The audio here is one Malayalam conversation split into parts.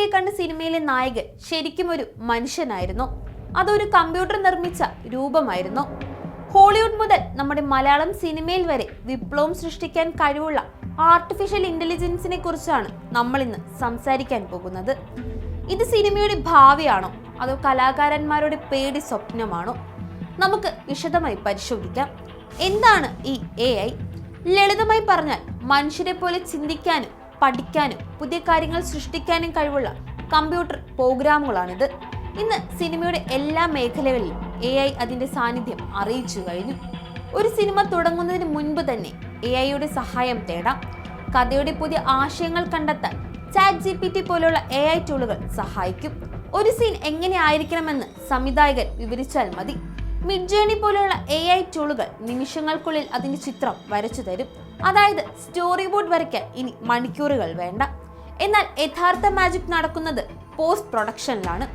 അടുത്തിടെ കണ്ട സിനിമയിലെ നായകൻ ശരിക്കും ഒരു മനുഷ്യനായിരുന്നു. അതൊരു കമ്പ്യൂട്ടർ നിർമ്മിച്ച രൂപമായിരുന്നു. ഹോളിവുഡ് മുതൽ നമ്മുടെ മലയാളം സിനിമയിൽ വരെ വിപ്ലവം സൃഷ്ടിക്കാൻ കഴിവുള്ള ആർട്ടിഫിഷ്യൽ ഇന്റലിജൻസിനെ കുറിച്ചാണ് നമ്മൾ ഇന്ന് സംസാരിക്കാൻ പോകുന്നത്. ഇത് സിനിമയുടെ ഭാവിയാണോ? അതോ കലാകാരന്മാരുടെ പേടി സ്വപ്നമാണോ? നമുക്ക് വിശദമായി പരിശോധിക്കാം. എന്താണ് ഈ എ ഐ ലളിതമായി പറഞ്ഞാൽ മനുഷ്യരെ പോലെ ചിന്തിക്കാനും പഠിക്കാനും പുതിയ കാര്യങ്ങൾ സൃഷ്ടിക്കാനും കഴിവുള്ള കമ്പ്യൂട്ടർ പ്രോഗ്രാമുകളാണിത്. ഇന്ന് സിനിമയുടെ എല്ലാ മേഖലകളിലും എ ഐ അതിന്റെ സാന്നിധ്യം അറിയിച്ചു കഴിഞ്ഞു. ഒരു സിനിമ തുടങ്ങുന്നതിന് മുൻപ് തന്നെ എ ഐയുടെ സഹായം തേടാം. കഥയുടെ പുതിയ ആശയങ്ങൾ കണ്ടെത്താൻ ചാറ്റ് ജി പി ടി പോലുള്ള എ ഐ ടൂളുകൾ സഹായിക്കും. ഒരു സീൻ എങ്ങനെ ആയിരിക്കണമെന്ന് സംവിധായകൻ വിവരിച്ചാൽ മതി. മിഡ് ജേണി പോലെയുള്ള എ ഐ ടൂളുകൾ നിമിഷങ്ങൾക്കുള്ളിൽ അതിന്റെ ചിത്രം വരച്ചു തരും. അതായത് സ്റ്റോറി ബോർഡ് വരയ്ക്കാൻ ഇനി മണിക്കൂറുകൾ വേണ്ട. എന്നാൽ യഥാർത്ഥ മാജിക് നടക്കുന്നത് പോസ്റ്റ് പ്രൊഡക്ഷനിലാണ്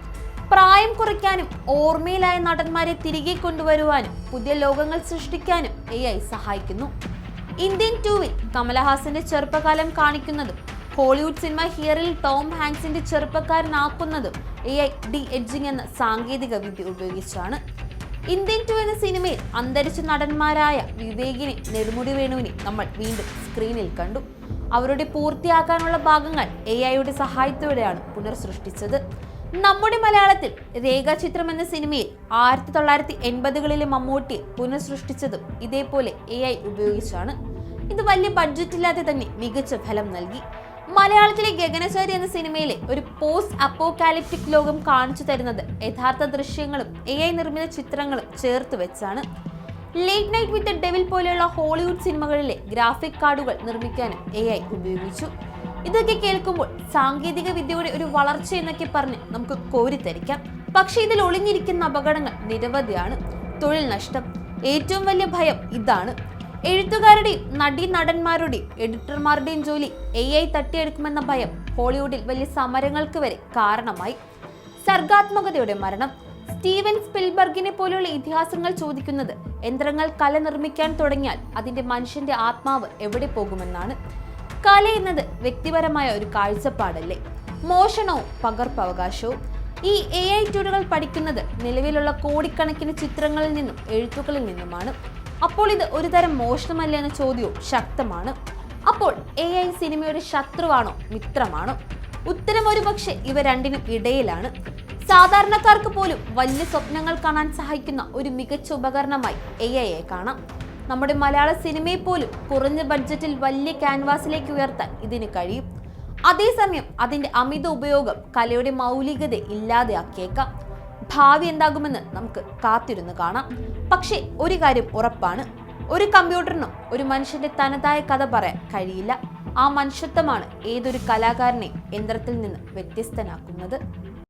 പ്രായം കുറയ്ക്കാനും ഓർമ്മയിലായ നടന്മാരെ തിരികെ കൊണ്ടുവരുവാനും പുതിയ ലോകങ്ങൾ സൃഷ്ടിക്കാനും എ ഐ സഹായിക്കുന്നു. ഇന്ത്യൻ ടൂവിൽ കമലഹാസന്റെ ചെറുപ്പകാലം കാണിക്കുന്നതും ഹോളിവുഡ് സിനിമ ഹിയറിൽ ടോം ഹാങ്സിന്റെ ചെറുപ്പക്കാരനാക്കുന്നതും എ ഐ ഡി എഡ്ജിംഗ് എന്ന സാങ്കേതിക വിദ്യ ഉപയോഗിച്ചാണ്. ഇന്ത്യൻ ടു എന്ന സിനിമയിൽ അന്തരിച്ച നടന്മാരായ വിവേകിനെ നെടുമുടി വേണുവിനെ നമ്മൾ വീണ്ടും സ്ക്രീനിൽ കണ്ടു. അവരുടെ പൂർത്തിയാക്കാനുള്ള ഭാഗങ്ങൾ എ ഐയുടെ സഹായത്തോടെയാണ് പുനർസൃഷ്ടിച്ചത്. നമ്മുടെ മലയാളത്തിൽ രേഖാചിത്രം എന്ന സിനിമയിൽ ആയിരത്തി തൊള്ളായിരത്തി എൺപതുകളിലെ മമ്മൂട്ടിയെ പുനഃസൃഷ്ടിച്ചതും ഇതേപോലെ എ ഐ ഉപയോഗിച്ചാണ്. ഇത് വലിയ ബഡ്ജറ്റില്ലാതെ തന്നെ മികച്ച ഫലം നൽകി. മലയാളത്തിലെ ഗഗനചാരി എന്ന സിനിമയിലെ ഒരു പോസ്റ്റ് അപ്പോകാലിപ്റ്റിക് ലോകം കാണിച്ചു തരുന്നത് യഥാർത്ഥ ദൃശ്യങ്ങളും എ ഐ നിർമ്മിത ചിത്രങ്ങളും ചേർത്ത് വെച്ചാണ്. ലേറ്റ് നൈറ്റ് വിത്ത് ഡെവിൽ പോലെയുള്ള ഹോളിവുഡ് സിനിമകളിലെ ഗ്രാഫിക് കാർഡുകൾ നിർമ്മിക്കാനും എ ഐ ഉപയോഗിച്ചു. ഇതൊക്കെ കേൾക്കുമ്പോൾ സാങ്കേതിക വിദ്യയുടെ ഒരു വളർച്ച എന്നൊക്കെ പറഞ്ഞ് നമുക്ക് കോരിത്തരിക്കാം പക്ഷെ ഇതിൽ ഒളിഞ്ഞിരിക്കുന്ന അപകടങ്ങൾ നിരവധിയാണ്. തൊഴിൽ നഷ്ടം ഏറ്റവും വലിയ ഭയം ഇതാണ്. എഴുത്തുകാരുടെയും നടീ നടന്മാരുടെയും എഡിറ്റർമാരുടെയും ജോലി എ ഐ തട്ടിയെടുക്കുമെന്ന ഭയം ഹോളിവുഡിൽ വലിയ സമരങ്ങൾക്ക് വരെ കാരണമായി. സർഗാത്മകതയുടെ മരണം സ്റ്റീവൻ സ്പിൽബർഗിനെ പോലെയുള്ള ഇതിഹാസങ്ങൾ ചോദിക്കുന്നത് യന്ത്രങ്ങൾ കല നിർമ്മിക്കാൻ തുടങ്ങിയാൽ അതിന്റെ മനുഷ്യന്റെ ആത്മാവ് എവിടെ പോകുമെന്നാണ്. കല എന്നത് വ്യക്തിപരമായ ഒരു കാഴ്ചപ്പാടല്ലേ. മോഷണവും പകർപ്പവകാശവും. ഈ എ ഐ ടൂളുകൾ പഠിക്കുന്നത് നിലവിലുള്ള കോടിക്കണക്കിന് ചിത്രങ്ങളിൽ നിന്നും എഴുത്തുകളിൽ നിന്നുമാണ്. അപ്പോൾ ഇത് ഒരു തരം മോഷണമല്ലേ എന്ന ചോദ്യവും ശക്തമാണ്. അപ്പോൾ എ ഐ സിനിമയുടെ ശത്രുവാണോ? മിത്രമാണോ? ഉത്തരം ഒരുപക്ഷെ ഇവ രണ്ടിനും ഇടയിലാണ്. സാധാരണക്കാർക്ക് പോലും വലിയ സ്വപ്നങ്ങൾ കാണാൻ സഹായിക്കുന്ന ഒരു മികച്ച ഉപകരണമായി എ ഐയെ കാണാം. നമ്മുടെ മലയാള സിനിമയെ പോലും കുറഞ്ഞ ബഡ്ജറ്റിൽ വലിയ ക്യാൻവാസിലേക്ക് ഉയർത്താൻ ഇതിന് കഴിയും. അതേസമയം അതിന്റെ അമിത ഉപയോഗം കലയുടെ മൗലികത ഇല്ലാതെയാക്കിയേക്കാം. ഭാവി എന്താകുമെന്ന് നമുക്ക് കാത്തിരുന്ന് കാണാം. പക്ഷേ ഒരു കാര്യം ഉറപ്പാണ്. ഒരു കമ്പ്യൂട്ടറിനും ഒരു മനുഷ്യന്റെ തനതായ കഥ പറയാൻ കഴിയില്ല. ആ മനുഷ്യത്വമാണ് ഏതൊരു കലാകാരനെ യന്ത്രത്തിൽ നിന്ന് വ്യത്യസ്തനാക്കുന്നത്.